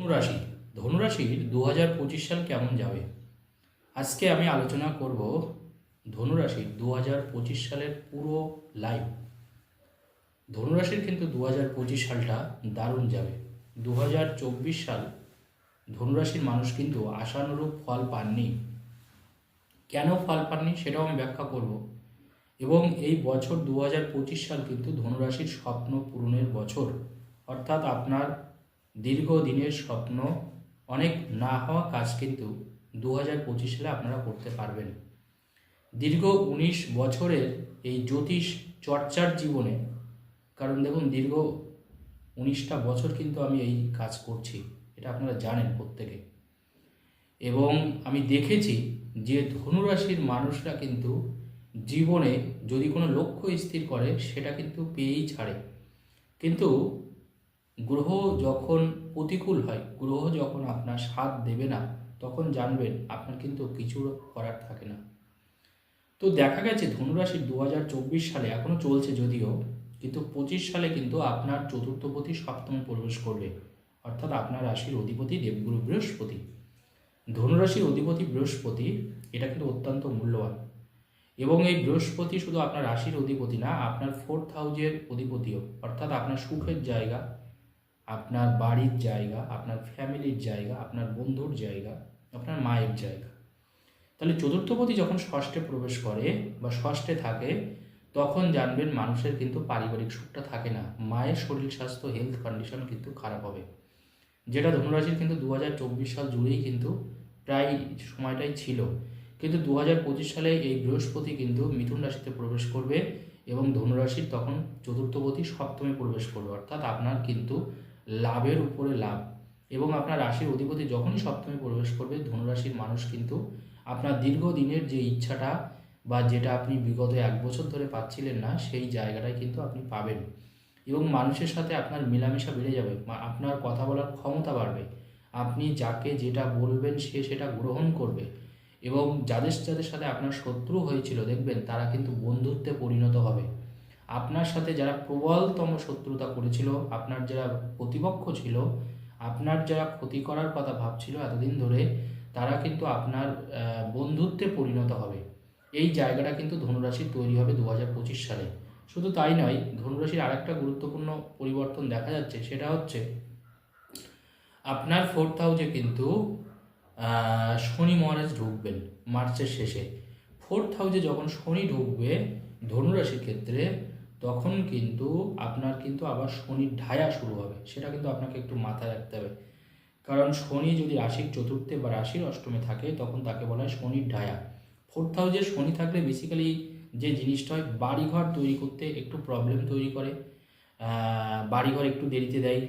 ধনুরাশি। ধনুরাশির দু হাজার পঁচিশ সাল কেমন যাবে? আজকে আমি আলোচনা করব ধনুরাশির দু হাজার পঁচিশ সালের পুরো লাইভ ধনুরাশির কিন্তু দু হাজার পঁচিশ সালটা দারুণ যাবে। দু হাজার চব্বিশ সাল ধনুরাশির মানুষ কিন্তু আশানুরূপ ফল পাননি। কেন ফল পাননি সেটাও আমি ব্যাখ্যা করব। এবং এই বছর দু হাজার পঁচিশ সাল কিন্তু ধনুরাশির স্বপ্ন পূরণের বছর। অর্থাৎ আপনার দীর্ঘদিনের স্বপ্ন, অনেক না হওয়া কাজ কিন্তু দু হাজার পঁচিশ সালে আপনারা করতে পারবেন। দীর্ঘ উনিশ বছরের এই জ্যোতিষ চর্চার জীবনে, কারণ দেখুন দীর্ঘ উনিশটা বছর কিন্তু আমি এই কাজ করছি, এটা আপনারা জানেন প্রত্যেকে। এবং আমি দেখেছি যে ধনুরাশির মানুষরা কিন্তু জীবনে যদি কোনো লক্ষ্য স্থির করে, সেটা কিন্তু পেয়েই ছাড়ে। কিন্তু গ্রহ যখন প্রতিকূল হয়, গ্রহ যখন আপনার সাথ দেবে না, তখন জানবেন আপনার কিন্তু কিছু করার থাকে না। তো দেখা গেছে ধনুরাশির দু হাজার চব্বিশ সালে এখনও চলছে যদিও, কিন্তু পঁচিশ সালে কিন্তু আপনার চতুর্থপতি সপ্তম প্রবেশ করবে, অর্থাৎ আপনার রাশির অধিপতি দেবগুরু বৃহস্পতি। ধনুরাশির অধিপতি বৃহস্পতি, এটা কিন্তু অত্যন্ত মূল্যবান। এবং এই বৃহস্পতি শুধু আপনার রাশির অধিপতি না, আপনার ফোর্থ হাউজের অধিপতিও, অর্থাৎ আপনার সুখের জায়গা আপনার বাড়ির জায়গা, আপনার ফ্যামিলির জায়গা, আপনার বন্ধুর জায়গা, আপনার মায়ের জায়গা। তাহলে চতুর্থপতি যখন ষষ্ঠে প্রবেশ করে বা ষষ্ঠে থাকে, তখন জানবেন মানুষের কিন্তু পারিবারিক সুখটা থাকে না। মায়ের শরীর স্বাস্থ্য হেলথ কন্ডিশন কিন্তু খারাপ হবে। যেটা ধনুরাশির কিন্তু দু হাজার চব্বিশ সাল জুড়েই কিন্তু প্রায় সময়টাই ছিল। কিন্তু দু পঁচিশ সালে এই বৃহস্পতি কিন্তু মিথুন রাশিতে প্রবেশ করবে এবং ধনুরাশির তখন চতুর্থপতি সপ্তমে প্রবেশ করবে। অর্থাৎ আপনার কিন্তু লাভের উপরে লাভ। এবং আপনার রাশির অধিপতি যখনই সপ্তমে প্রবেশ করবে, ধনুরাশির মানুষ কিন্তু আপনার দীর্ঘদিনের যে ইচ্ছাটা বা যেটা আপনি বিগত এক বছর ধরে পাচ্ছিলেন না, সেই জায়গাটাই কিন্তু আপনি পাবেন। এবং মানুষের সাথে আপনার মেলামেশা বেড়ে যাবে আপনার কথা বলার ক্ষমতা বাড়বে। আপনি যাকে যেটা বলবেন, সে সেটা গ্রহণ করবে। এবং যাদের যাদের সাথে আপনার শত্রু হয়েছিল, দেখবেন তারা কিন্তু বন্ধুত্বে পরিণত হবে। আপনার সাথে যারা প্রবলতম শত্রুতা করেছিল, আপনার যারা প্রতিপক্ষ ছিল, আপনার যারা ক্ষতি করার কথা ভাবছিল এতদিন ধরে, তারা কিন্তু আপনার বন্ধুত্বে পরিণত হবে। এই জায়গাটা কিন্তু ধনুরাশির তৈরি হবে দু হাজার পঁচিশ সালে। শুধু তাই নয়, ধনুরাশির আরেকটা গুরুত্বপূর্ণ পরিবর্তন দেখা যাচ্ছে, সেটা হচ্ছে আপনার ফোর্থ হাউসে কিন্তু শনি মহারাজ ঢুকবেন মার্চের শেষে। ফোর্থ হাউসে যখন শনি ঢুকবে, ধনুরাশির ক্ষেত্রে তখন কিন্তু আপনার কিন্তু আবার শনির ঢায়া শুরু হবে। সেটা কিন্তু আপনাকে একটু মাথায় রাখতে হবে। কারণ শনি যদি রাশির চতুর্থে বা রাশির অষ্টমে থাকে, তখন তাকে বলা হয় শনির ঢায়া। ফোর্থ হাউসে শনি থাকলে বেসিক্যালি যে জিনিসটা হয়, বাড়িঘর তৈরি করতে একটু প্রবলেম তৈরি করে। বাড়িঘর একটু দেরিতে দেয়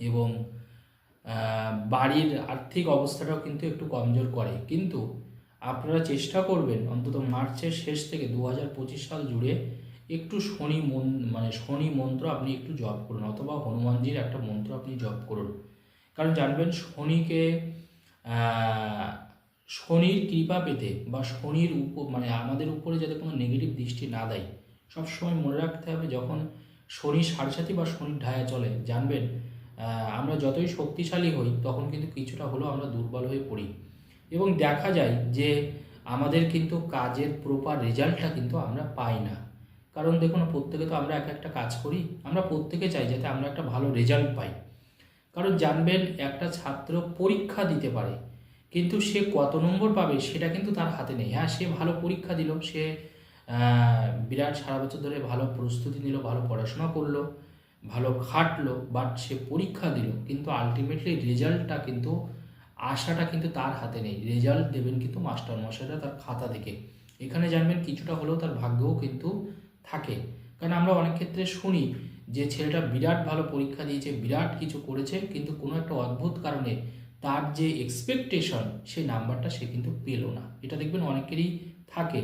এবং বাড়ির আর্থিক অবস্থাটাও কিন্তু একটু কমজোর করে। কিন্তু আপনারা চেষ্টা করবেন অন্তত মার্চের শেষ থেকে দু হাজার পঁচিশ সাল জুড়ে একটু শনি মন মানে শনি মন্ত্র আপনি একটু জপ করুন, অথবা হনুমানজির একটা মন্ত্র আপনি জপ করুন। কারণ জানবেন শনিকে শনির কৃপা পেতে বা শনির উপ মানে আমাদের উপরে যাতে কোনো নেগেটিভ দৃষ্টি না দেয়, সবসময় মনে রাখতে হবে যখন শনি সারসাথী বা শনির ঢায়া চলে, জানবেন আমরা যতই শক্তিশালী হই, তখন কিন্তু কিছুটা হলেও আমরা দুর্বল হয়ে পড়ি। এবং দেখা যায় যে আমাদের কিন্তু কাজের প্রপার রেজাল্টটা কিন্তু আমরা পাই না। কারণ দেখুন, প্রত্যেকে তো আমরা এক একটা কাজ করি। আমরা প্রত্যেকে চাই যাতে আমরা একটা ভালো রেজাল্ট পাই। কারণ জানবেন, একটা ছাত্র পরীক্ষা দিতে পারে, কিন্তু সে কত নম্বর পাবে সেটা কিন্তু তার হাতে নেই। হ্যাঁ সে ভালো পরীক্ষা দিল, সে বিরাট সারা বছর ধরে ভালো প্রস্তুতি নিল, ভালো পড়াশোনা করল, ভালো খাটলো বাট সে পরীক্ষা দিল। কিন্তু আলটিমেটলি রেজাল্টটা কিন্তু, আশাটা কিন্তু তার হাতে নেই। রেজাল্ট দেবেন কিন্তু মাস্টার মশাইরা তার খাতা থেকে এখানে জানবেন, কিছুটা হলেও তার ভাগ্যও কিন্তু থাকে। কারণ আমরা অনেক ক্ষেত্রে শুনি যে ছেলেটা বিরাট ভালো পরীক্ষা দিয়েছে, বিরাট কিছু করেছে, কিন্তু কোনো একটা অদ্ভুত কারণে তার যে এক্সপেকটেশন সেই নাম্বারটা সে কিন্তু পেল না। এটা দেখবেন অনেকেরই থাকে।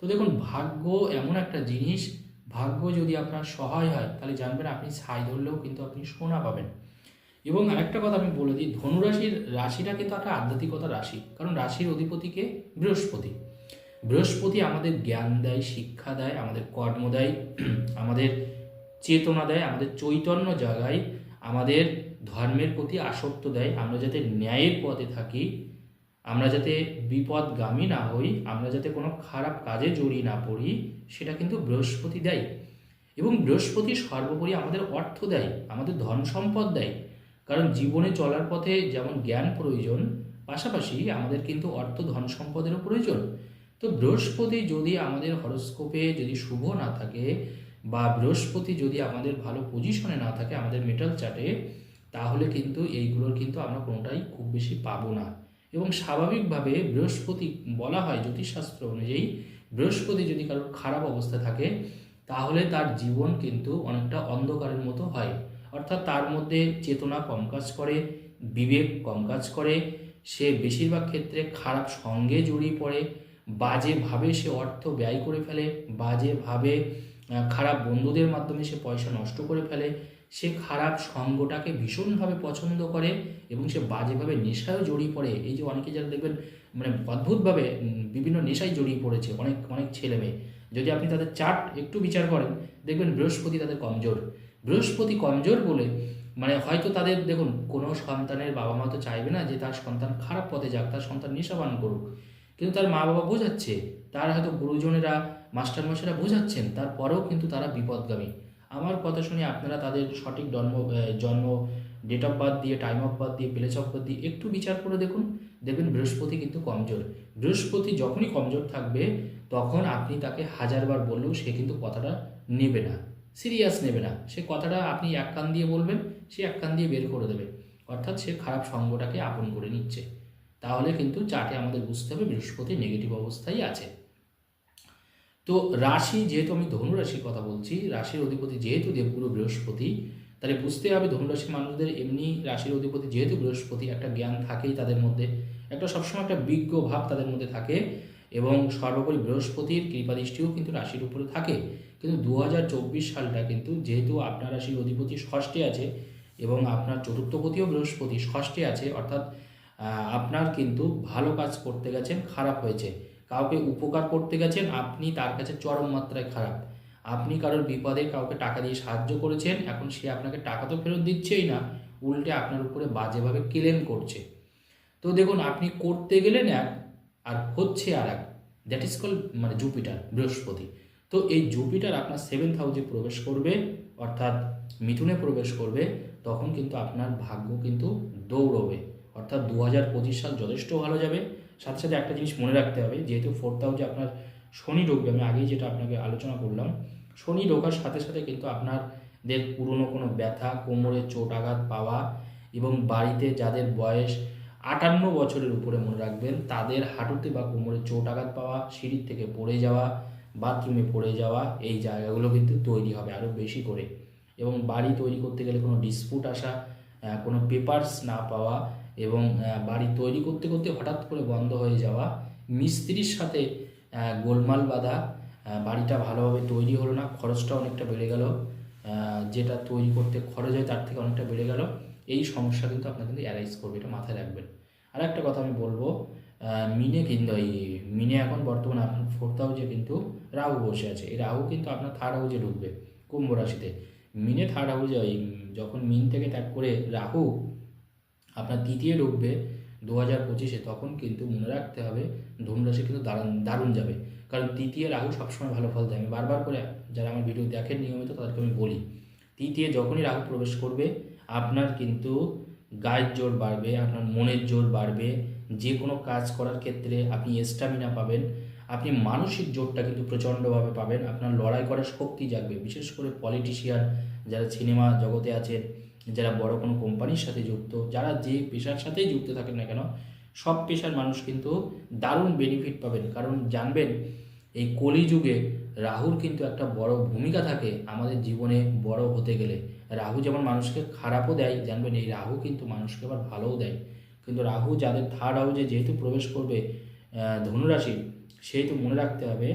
তো দেখুন, ভাগ্য এমন একটা জিনিস, ভাগ্য যদি আপনার সহায় হয়, তাহলে জানবেন আপনি ছাই ধরলেও কিন্তু আপনি সোনা পাবেন। এবং আরেকটা কথা আমি বলে দিই, ধনুরাশির রাশিটা কিন্তু একটা আধ্যাত্মিকতা রাশি, কারণ রাশির অধিপতিকে বৃহস্পতি। বৃহস্পতি আমাদের জ্ঞান দেয়, শিক্ষা দেয়, আমাদের কর্ম দেয়, আমাদের চেতনা দেয়, আমাদের চৈতন্য জাগায়, আমাদের ধর্মের প্রতি আসক্ত দেয়, আমরা যাতে ন্যায়ের পথে থাকি, আমরা যাতে বিপদগামী না হই, আমরা যাতে কোনো খারাপ কাজে জড়িয়ে না পড়ি, সেটা কিন্তু বৃহস্পতি দেয়। এবং বৃহস্পতি সর্বোপরি আমাদের অর্থ দেয়, আমাদের ধন সম্পদ দেয়। কারণ জীবনে চলার পথে যেমন জ্ঞান প্রয়োজন, পাশাপাশি আমাদের কিন্তু অর্থ ধন সম্পদেরও প্রয়োজন। তো বৃহস্পতি যদি আমাদের হরস্কোপে যদি শুভ না থাকে বা বৃহস্পতি যদি আমাদের ভালো পজিশনে না থাকে আমাদের মেটাল চার্টে তাহলে কিন্তু এইগুলোর কিন্তু আমরা কোনোটাই খুব বেশি পাবো না। এবং স্বাভাবিকভাবে বৃহস্পতি বলা হয় জ্যোতিষশাস্ত্র অনুযায়ী বৃহস্পতি যদি কারোর খারাপ অবস্থা থাকে, তাহলে তার জীবন কিন্তু অনেকটা অন্ধকারের মতো হয়। অর্থাৎ তার মধ্যে চেতনা কম কাজ করে, বিবেক কম কাজ করে, সে বেশিরভাগ ক্ষেত্রে খারাপ সঙ্গে জড়িয়ে পড়ে বাজেভাবে সে অর্থ ব্যয় করে ফেলে, বাজেভাবে খারাপ বন্ধুদের মাধ্যমে সে পয়সা নষ্ট করে ফেলে, সে খারাপ সঙ্গটাকে ভীষণভাবে পছন্দ করে এবং সে বাজেভাবে নেশায়ও জড়িয়ে পড়ে। এই যে অনেকে যারা দেখবেন মানে অদ্ভুতভাবে বিভিন্ন নেশায় জড়িয়ে পড়েছে অনেক অনেক ছেলে মেয়ে। যদি আপনি তাদের চার্ট একটু বিচার করেন, দেখবেন বৃহস্পতি তাদের কমজোর। বৃহস্পতি কমজোর বলে মানে হয়তো তাদের, দেখুন, কোনো সন্তানের বাবা মা তো চাইবে না যে তার সন্তান খারাপ পথে যাক, তার সন্তান নেশাবান করুক। কিন্তু তার মা বাবা বোঝাচ্ছে, তার হয়তো গুরুজনেরা, মাস্টারমশাইরা বোঝাচ্ছেন, তারপরেও কিন্তু তারা বিপদগামী। আমার কথা শুনে আপনারা তাদের সঠিক জন্ম জন্ম ডেট অফ বার্থ দিয়ে টাইম অফ বার্থ দিয়ে প্লেস অফ বার্থ দিয়ে একটু বিচার করে দেখুন। দেখবেন বৃহস্পতি কিন্তু কমজোর। বৃহস্পতি যখনই কমজোর থাকবে, তখন আপনি তাকে হাজারবার বললেও সে কিন্তু কথাটা নেবে না। সিরিয়াস নেবে না। সে কথাটা আপনি এক কান দিয়ে বলবেন, সে এক কান দিয়ে বের করে দেবে। অর্থাৎ সে খারাপ সঙ্গটাকে আপন করে নিচ্ছে। তাহলে কিন্তু চার্টে আমাদের বুঝতে হবে বৃহস্পতি নেগেটিভ অবস্থায় আছে। তো রাশি যেহেতু আমি ধনু রাশির কথা বলছি, রাশির অধিপতি যেহেতু দেবগুরু বৃহস্পতি, তাহলে বুঝতে হবে ধনুরাশির মানুষদের এমনি রাশির অধিপতি যেহেতু বৃহস্পতি একটা জ্ঞান থাকেই তাদের মধ্যে, একটা সবসময় একটা বিজ্ঞ ভাব তাদের মধ্যে থাকে এবং সর্বোপরি বৃহস্পতির কৃপাদৃষ্টিও কিন্তু রাশির উপরে থাকে। কিন্তু দু হাজার চব্বিশ সালটা কিন্তু যেহেতু আপনার রাশির অধিপতি ষষ্ঠে আছে এবং আপনার চতুর্থপতিও বৃহস্পতি ষষ্ঠে আছে, অর্থাৎ আপনার কিন্তু ভালো কাজ করতে গেছেন, খারাপ হয়েছে। কাউকে উপকার করতে গেছেন, আপনি তার কাছে চরম মাত্রায় খারাপ। আপনি কারোর বিপদে কাউকে টাকা দিয়ে সাহায্য করেছেন, এখন সে আপনাকে টাকা তো ফেরত দিচ্ছেই না, উল্টে আপনার উপরে বাজেভাবে ক্লেম করছে। তো দেখুন, আপনি করতে গেলেন এক, আর হচ্ছে আর এক। দ্যাট ইজ কল মানে জুপিটার বৃহস্পতি। তো এই জুপিটার আপনার সেভেন্থ হাউসে প্রবেশ করবে, অর্থাৎ মিথুনে প্রবেশ করবে, তখন কিন্তু আপনার ভাগ্য কিন্তু দৌড়বে। অর্থাৎ দু হাজার পঁচিশ সাল যথেষ্ট ভালো যাবে। সাথে সাথে একটা জিনিস মনে রাখতে হবে, যেহেতু ফোর্থ হাউসে আপনার শনি ঢুকবে, আমি আগেই যেটা আপনাকে আলোচনা করলাম। শনি ঢোকার সাথে সাথে কিন্তু আপনাদের পুরনো কোনো ব্যথা, কোমরে চোট আঘাত পাওয়া এবং বাড়িতে যাদের বয়স আটান্ন বছরের উপরে মনে রাখবেন, তাদের হাঁটুতে বা কোমরে চোট আঘাত পাওয়া, সিঁড়ির থেকে পড়ে যাওয়া, বাথরুমে পড়ে যাওয়া, এই জায়গাগুলো কিন্তু তৈরি হবে আরও বেশি করে। এবং বাড়ি তৈরি করতে গেলে কোনো ডিসপুট আসা কোনো পেপারস না পাওয়া এবং বাড়ি তৈরি করতে করতে হঠাৎ করে বন্ধ হয়ে যাওয়া, মিস্ত্রির সাথে গোলমাল বাঁধা বাড়িটা ভালোভাবে তৈরি হলো না, খরচটা অনেকটা বেড়ে গেল যেটা তৈরি করতে খরচ হয় তার থেকে অনেকটা বেড়ে গেল, এই সমস্যা কিন্তু আপনার কিন্তু অ্যারাইজ করবে, এটা মাথায় রাখবেন। আর একটা কথা আমি বলব মিনে কিন্তু এই মিনে এখন বর্তমানে আপনার ফোর্থ হাউসে কিন্তু রাহু বসে আছে, এই রাহু কিন্তু আপনার থার্ড হাউসে ঢুকবে, কুম্ভ রাশিতে। মিনে থার্ড হাউসে ওই যখন মিন থেকে ত্যাগ করে রাহু আপনার তৃতীয় ঢুকবে দু হাজার পঁচিশে, তখন কিন্তু মনে রাখতে হবে ধনুরাশি কিন্তু দারুণ দারুণ যাবে। কারণ তৃতীয় রাহু সবসময় ভালো ফল দেয়। আমি বারবার করে যারা আমার ভিডিও দেখেন নিয়মিত তাদেরকে আমি বলি, তৃতীয় যখনই রাহু প্রবেশ করবে, আপনার কিন্তু গায়ের জোর বাড়বে, আপনার মনের জোর বাড়বে যে কোনো কাজ করার ক্ষেত্রে আপনি স্ট্যামিনা পাবেন। আপনি মানসিক জোরটা কিন্তু প্রচণ্ডভাবে পাবেন। আপনার লড়াই করার শক্তি জাগবে। বিশেষ করে পলিটিশিয়ান যারা সিনেমা জগতে আছেন যারা বড় কোনো কোম্পানির সাথে যুক্ত, যারা যে পেশার সাথেই যুক্ত থাকেন না কেন, সব পেশার মানুষ কিন্তু দারুণ বেনিফিট পাবেন। কারণ জানবেন, এই কলিযুগে রাহুর কিন্তু একটা বড় ভূমিকা থাকে আমাদের জীবনে বড় হতে গেলে। রাহু যেমন মানুষকে খারাপও দেয়, জানবেন এই রাহু কিন্তু মানুষকে আবার ভালোও দেয়। কিন্তু রাহু যাদের থার্ড হাউসে যেহেতু প্রবেশ করবে ধনুরাশি সেহেতু মনে রাখতে হবে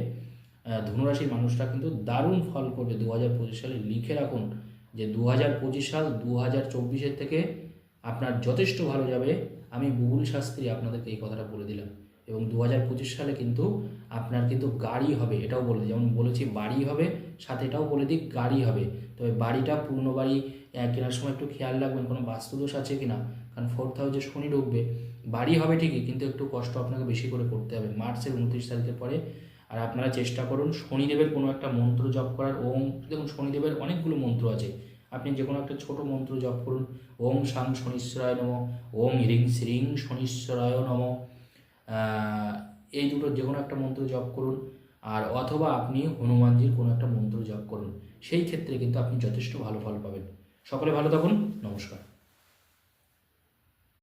ধনুরাশির মানুষরা কিন্তু দারুণ ফল করবে দু হাজার পঁচিশ সালে। লিখে রাখুন যে দু হাজার পঁচিশ সাল দু হাজার চব্বিশের থেকে আপনার যথেষ্ট ভালো যাবে। আমি বুবুল শাস্ত্রী আপনাদেরকে এই কথাটা বলে দিলাম। এবং দু হাজার পঁচিশ সালে কিন্তু আপনার কিন্তু গাড়ি হবে, এটাও বলে যেমন বলেছি বাড়ি হবে, সাথে এটাও বলে দিই গাড়ি হবে। তবে বাড়িটা পূর্ণ বাড়ি কেনার সময় একটু খেয়াল রাখবেন, কোনো বাস্তুদোষ আছে কি না কারণ ফোর্থ হাউসে শনি ঢুকবে। বাড়ি হবে ঠিকই, কিন্তু একটু কষ্ট আপনাকে বেশি করে করতে হবে। মার্চের উনত্রিশ তারিখের পরে, আর আপনারা চেষ্টা করুন শনিদেবের কোনো একটা মন্ত্র জপ করার। ওম, দেখুন শনিদেবের অনেকগুলো মন্ত্র আছে। আপনি যে কোনো একটা ছোট মন্ত্র জপ করুন। ওম শাং শনিশ্বরায় নম, ওম হ্রিং শ্রীং শনিশ্বরায় নম। এই দুটো যে কোনো একটা মন্ত্র জপ করুন, আর অথবা আপনি হনুমানজির কোনো একটা মন্ত্র জপ করুন। সেই ক্ষেত্রে কিন্তু আপনি যথেষ্ট ভালো ফল পাবেন। সকলে ভালো থাকুন, নমস্কার।